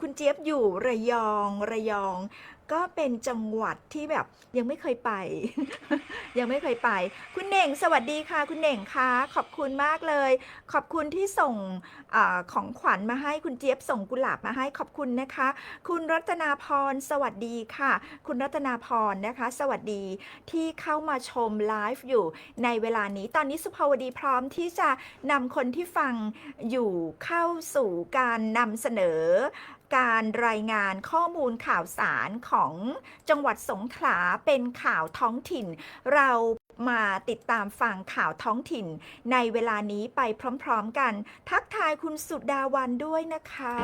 คุณเจี๊ยบอยู่ระยองระยอง ก็เป็นจังหวัดที่แบบยังไม่เคยไป ยังไม่เคยไป คุณเหน่งสวัสดีค่ะ คุณเหน่งคะขอบคุณมากเลย ขอบคุณที่ส่งอของขวัญมาให้คุณเจี๊ยบส่งกุหลาบมาให้ขอบคุณนะคะ คุณรัตนาพรสวัสดีค่ะ คุณรัตนาพรนะคะ สวัสดีที่เข้ามาชมไลฟ์อยู่ในเวลานี้ตอนนี้สุภาวดีพร้อมที่จะนำคนที่ฟังอยู่เข้าสู่การนำเสนอการรายงานข้อมูลข่าวสารของจังหวัดสงขลาเป็นข่าวท้องถิ่น เรามาติดตามฟังข่าวท้องถิ่น ในเวลานี้ไปพร้อมๆกัน ทักทายคุณสุดาวันด้วยนะคะ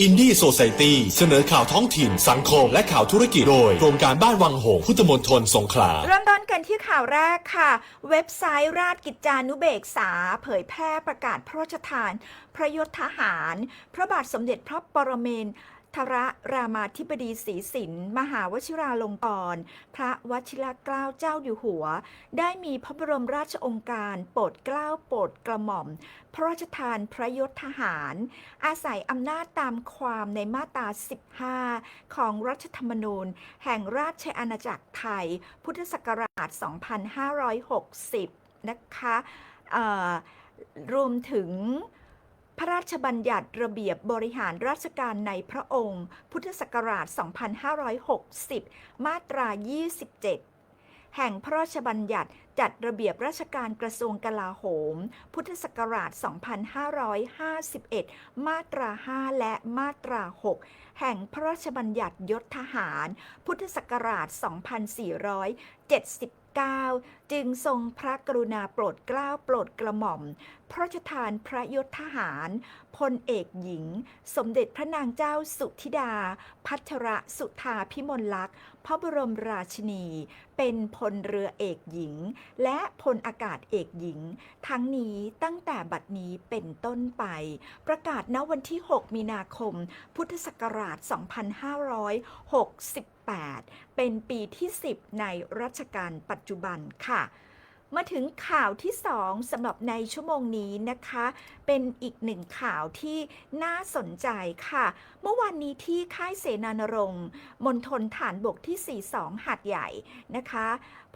อินดี้โซไซตี้เสนอข่าวท้องถิ่น สังคม และข่าวธุรกิจโดยโครงการบ้านวังหงส์พุทธมณฑลสงขลาเริ่มต้นกันที่ข่าวแรกค่ะ เว็บไซต์ราชกิจจานุเบกษา เผยแพร่ประกาศพระราชทาน พระยศทหาร พระบาทสมเด็จพระปรเมนทร รรามาธิบดีศรีสินมหาวชิราลงกรณ์พระวชิรเกล้าเจ้าอยู่หัว ได้มีพระบรมราชองค์การโปรดเกล้าโปรดกระหม่อม พระราชทานพระยศทหาร อาศัยอำนาจตามความในมาตรา 15 ของรัฐธรรมนูญ แห่งราชอาณาจักรไทย พุทธศักราช 2560 นะคะเอ่อรวมถึง พระราชบัญญัติระเบียบบริหารราชการในพระองค์ พุทธศักราช 2560 มาตรา 27 แห่งพระราชบัญญัติจัดระเบียบราชการกระทรวงกลาโหม พุทธศักราช 2551 มาตรา 5 และมาตรา 6 แห่งพระราชบัญญัติยศทหาร พุทธศักราช 79 จึงทรงพระกรุณาโปรดเกล้าโปรดกระหม่อม พระราชทานพระยศทหารพลเอกหญิง สมเด็จพระนางเจ้าสุธิดา พัชระสุธาพิมลลักษณ์พระบรมราชินี เป็นพลเรือเอกหญิง และพลอากาศเอกหญิง ทั้งนี้ตั้งแต่บัดนี้เป็นต้นไป ประกาศณวันที่ 6 มีนาคม พุทธศักราช 2568เป็นปีที่ 10 ในรัชกาลปัจจุบันค่ะ มาถึงข่าวที่ 2สำหรับในชั่วโมงนี้นะคะ เป็นอีกหนึ่งข่าวที่น่าสนใจค่ะ เมื่อวานนี้ที่ค่ายเสนานรงค์มณฑลฐานบกที่ 42 หัดใหญ่นะคะ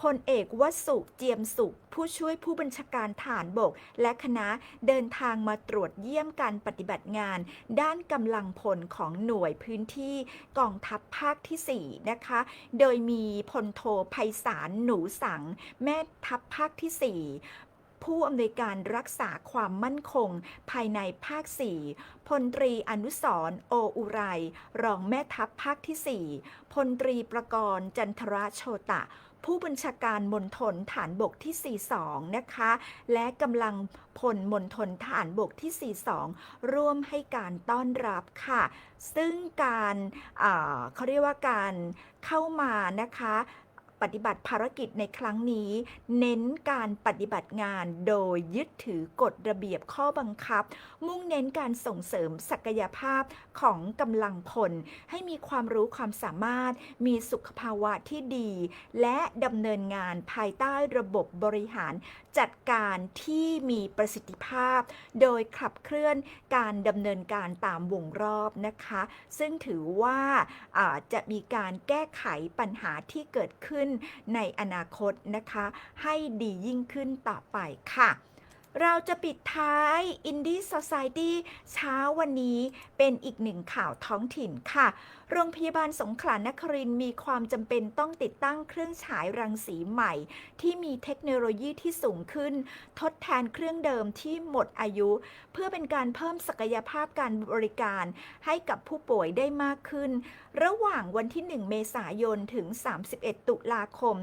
พลเอกวสุเจียมสุข ผู้ช่วยผู้บัญชาการฐานบก และคณะเดินทางมาตรวจเยี่ยมการปฏิบัติงาน ด้านกำลังพลของหน่วยพื้นที่กองทัพภาคที่ 4 นะคะ โดยมีพลโทไพศาลหนูสัง แม่ทัพภาคที่ 4ผู้อำนวยการรักษาความมั่นคง ภายในภาค 4 พลตรีอนุสรโออุไร รองแม่ทัพภาคที่ 4 พลตรีประกรณ์จันทรโชตะ ผู้บัญชาการมณฑลฐานบกที่ 42 นะคะ และกำลังพลมณฑลฐานบกที่ 42 ร่วมให้การต้อนรับค่ะ ซึ่งการเาเขาเรียกว่าการเข้ามานะคะ ปฏิบัติภารกิจในครั้งนี้ เน้นการปฏิบัติงานโดยยึดถือกฎระเบียบข้อบังคับ มุ่งเน้นการส่งเสริมศักยภาพของกำลังพล ให้มีความรู้ความสามารถ มีสุขภาวะที่ดี และดำเนินงานภายใต้ระบบบริหารจัดการที่มีประสิทธิภาพ โดยขับเคลื่อนการดำเนินการตามวงรอบนะคะ ซึ่งถือว่าาจะมีการแก้ไขปัญหาที่เกิดขึ้นในอนาคตนะคะ ให้ดียิ่งขึ้นต่อไปค่ะ เราจะปิดท้าย Indie Society เช้าวันนี้เป็นอีกหนึ่งข่าวท้องถิ่นค่ะ โรงพยาบาลสงขลานครินมีความจำเป็นต้องติดตั้งเครื่องฉายรังสีใหม่ ที่มีเทคโนโลยีที่สูงขึ้น ทดแทนเครื่องเดิมที่หมดอายุ เพื่อเป็นการเพิ่มศักยภาพการบริการให้กับผู้ป่วยได้มากขึ้น ระหว่างวันที่ 1 เมษายนถึง 31 ตุลาคม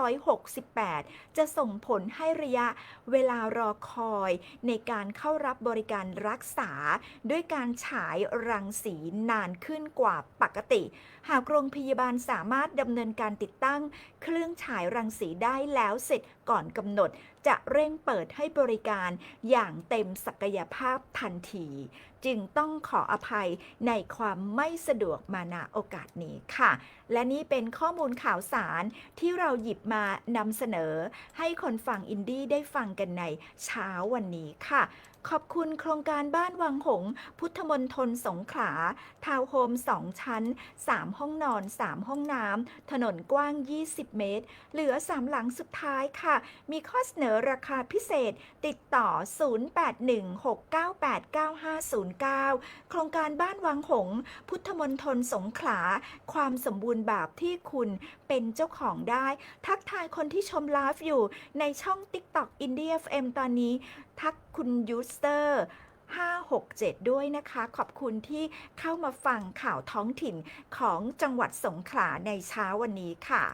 2568 จะส่งผลให้ระยะเวลารอคอยในการเข้ารับบริการรักษา ด้วยการฉายรังสีนานขึ้นกว่าปกติหากโรงพยาบาลสามารถดำเนินการติดตั้ง เครื่องฉายรังสีได้แล้วเสร็จก่อนกำหนด จะเร่งเปิดให้บริการอย่างเต็มศักยภาพทันที จึงต้องขออภัยในความไม่สะดวกมาณโอกาสนี้ค่ะ และนี่เป็นข้อมูลข่าวสารที่เราหยิบมานำเสนอ ให้คนฟังอินดี้ได้ฟังกันในเช้าวันนี้ค่ะ ขอบคุณโครงการบ้านวังหงส์พุทธมณฑลสงขลา ทาวน์โฮม 2 ชั้น 3 ห้องนอน 3 ห้องน้ำ ถนนกว้าง 20 เมตร เหลือ 3 หลังสุดท้ายค่ะ มีข้อเสนอราคาพิเศษ ติดต่อ 0816989509 โครงการบ้านวังหงส์พุทธมณฑลสงขลา ความสมบูรณ์แบบที่คุณเป็นเจ้าของได้ ทักทายคนที่ชมไลฟ์อยู่ในช่อง TikTok India FM ตอนนี้ ทักคุณยูสสเตอร์ 567 ด้วยนะคะ ขอบคุณที่เข้ามาฟังข่าวท้องถิ่นของจังหวัดสงขลาในเช้าวันนี้ค่ะ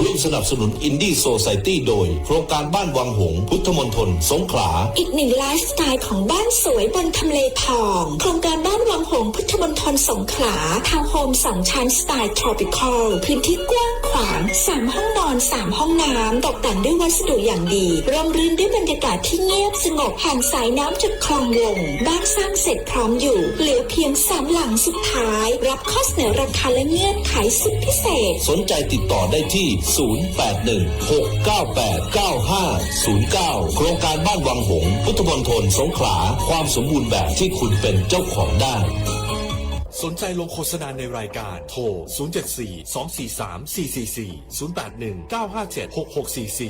ร่วมสนับสนุนอินดี้โซไซตี้โดย โครงการบ้านวังหงส์พุทธมณฑลสงขลา อีกหนึ่งไลฟ์สไตล์ของบ้านสวยบนทำเลทอง โครงการบ้านวังหงส์พุทธมณฑลสงขลาทาวน์โฮมสองชั้นสไตล์ทรอปิคอลพื้นที่กว้างขวางสามห้องนอนสามห้องน้ำตกแต่งด้วยวัสดุอย่างดีร่มรื่นด้วยบรรยากาศที่เงียบสงบห่างสายน้ำจากคลองลงบ้านสร้างเสร็จพร้อมอยู่ เหลือเพียงสามหลังสุดท้าย รับข้อเสนอราคาและเงื่อนไขสุดพิเศษ สนใจติดต่อได้ที่ที่ 0816989509 โครงการบ้านวังหง พุทธมณฑลสงขลา ความสมบูรณ์แบบที่คุณเป็นเจ้าของได้สนใจลงโฆษณาในรายการ โทร 074 243 444 081 957 6644